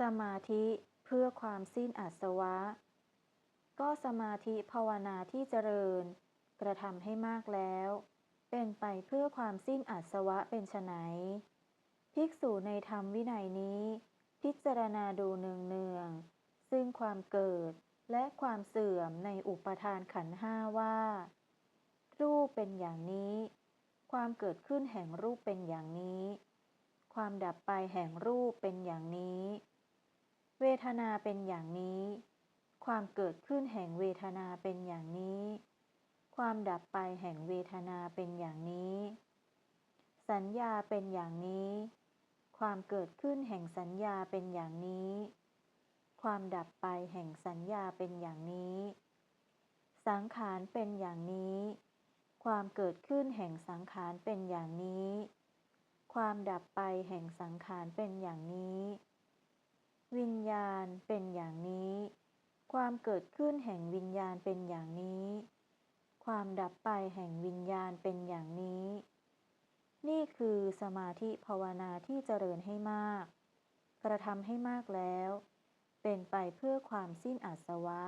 สมาธิเพื่อความสิ้นอาสวะ ก็สมาธิภาวนาที่เจริญ กระทำให้มากแล้ว เป็นไปเพื่อความสิ้นอาสวะเป็นไฉนภิกษุในธรรมวินัยนี้ พิจารณาดูเนืองเนืองซึ่งความเกิดและความเสื่อมในอุปทานขันห้าว่า รูปเป็นอย่างนี้ ความเกิดขึ้นแห่งรูปเป็นอย่างนี้ ความดับไปแห่งรูปเป็นอย่างนี้ เวทนาเป็นอย่างนี้ ความเกิดขึ้นแห่งเวทนาเป็นอย่างนี้ ความดับไปแห่งเวทนาเป็นอย่างนี้ สัญญาเป็นอย่างนี้ ความเกิดขึ้นแห่งสัญญาเป็นอย่างนี้ ความดับไปแห่งสัญญาเป็นอย่างนี้ สังขารเป็นอย่างนี้ ความเกิดขึ้นแห่งสังขารเป็นอย่างนี้ ความดับไปแห่งสังขารเป็นอย่างนี้ วิญญาณเป็นอย่างนี้ ความเกิดขึ้นแห่งวิญญาณเป็นอย่างนี้ ความดับไปแห่งวิญญาณเป็นอย่างนี้ นี่คือสมาธิภาวนาที่เจริญให้มาก กระทำให้มากแล้ว เป็นไปเพื่อความสิ้นอาสวะ